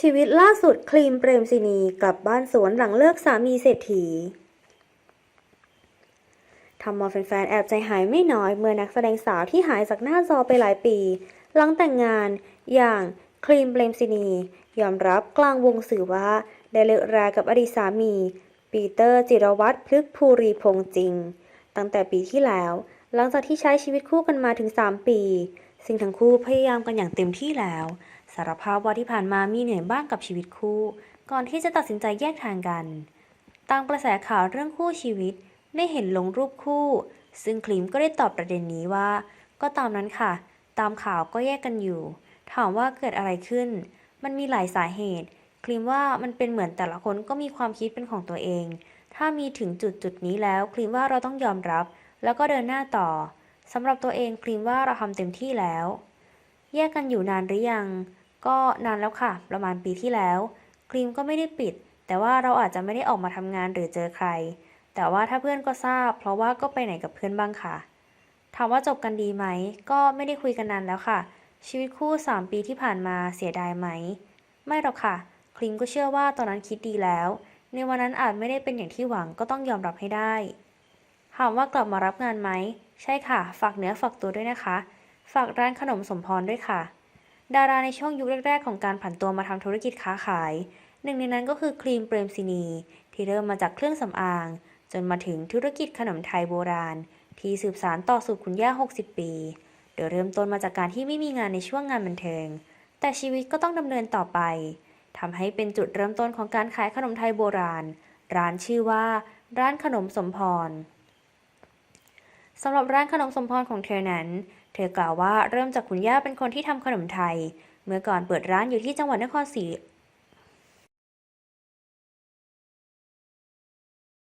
ชีวิตล่าสุดครีมเปรมศินีกลับบ้านสวนหลังเลิกสามีเศรษฐีทำเอาแฟนๆ แอบใจหายไม่น้อยเมื่อนักแสดงสาวที่หายจากหน้าจอไปหลายปี หลังแต่งงานอย่างครีมเปรมศินี ยอมรับกลางวงสื่อว่า ได้เลิกรากับอดีตสามี ปีเตอร์จิรวัตรพฤกภูรีพงษ์จริง ตั้งแต่ปีที่แล้ว หลังจากที่ใช้ชีวิตคู่กันมาถึง 3 ปี ซึ่งทั้งคู่พยายามกันอย่างเต็มที่แล้ว สารภาพว่าที่ผ่านมามีเหนื่อยบ้างกับชีวิตคู่ ก่อนที่จะตัดสินใจแยกทางกัน ตามกระแสข่าวเรื่องคู่ชีวิตได้เห็นลงรูปคู่ ซึ่งคลิมก็ได้ตอบประเด็นนี้ว่า ก็ตามนั้นค่ะ ตามข่าวก็แยกกันอยู่ ถามว่าเกิดอะไรขึ้น มันมีหลายสาเหตุ คลิมว่ามันเป็นเหมือนแต่ละคนก็มีความคิดเป็นของตัวเอง ถ้ามีถึงจุดจุดนี้แล้วคลิมว่าเราต้องยอมรับ แล้วก็เดินหน้าต่อสำหรับตัวเองคลิมว่าเราทำเต็มที่แล้ว แยกกันอยู่นานหรือยัง ก็นานแล้วค่ะ ประมาณปีที่แล้วครีมก็ไม่ได้ปิด แต่ว่าเราอาจจะไม่ได้ออกมาทำงานหรือเจอใคร แต่ว่าถ้าเพื่อนก็ทราบ เพราะว่าก็ไปไหนกับเพื่อนบ้างค่ะ ถามว่าจบกันดีไหม ก็ไม่ได้คุยกันนานแล้วค่ะ ชีวิตคู่ 3 ปีที่ผ่านมาเสียดายไหม ไม่หรอกค่ะครีมก็เชื่อว่าตอนนั้นคิดดีแล้ว ในวันนั้นอาจไม่ได้เป็นอย่างที่หวังก็ต้องยอมรับให้ได้ ถามว่ากลับมารับงานไหม ใช่ค่ะ ฝากเนื้อฝากตัวด้วยนะคะ ฝากร้านขนมสมพรด้วยค่ะ ดาราในช่วงยุคแรก ๆ ของการผันตัวมาทำธุรกิจค้าขาย หนึ่งในนั้นก็คือครีมเปรมซินี ที่เริ่มมาจากเครื่องสำอาง จนมาถึงธุรกิจขนมไทยโบราณ ที่สืบสานต่อสู่คุณย่า 60 ปี โดยเริ่มต้นมาจากการที่ไม่มีงานในช่วงงานบันเทิง แต่ชีวิตก็ต้องดำเนินต่อไปทำให้เป็นจุดเริ่มต้นของการขายขนมไทยโบราณ ร้านชื่อว่า ร้านขนมสมพรสำหรับร้านขนมสมพรของเธอนั้น เธอกล่าวว่าเริ่มจากคุณย่าเป็นคนที่ทำขนมไทย เมื่อก่อนเปิดร้านอยู่ที่จังหวัดนครศรี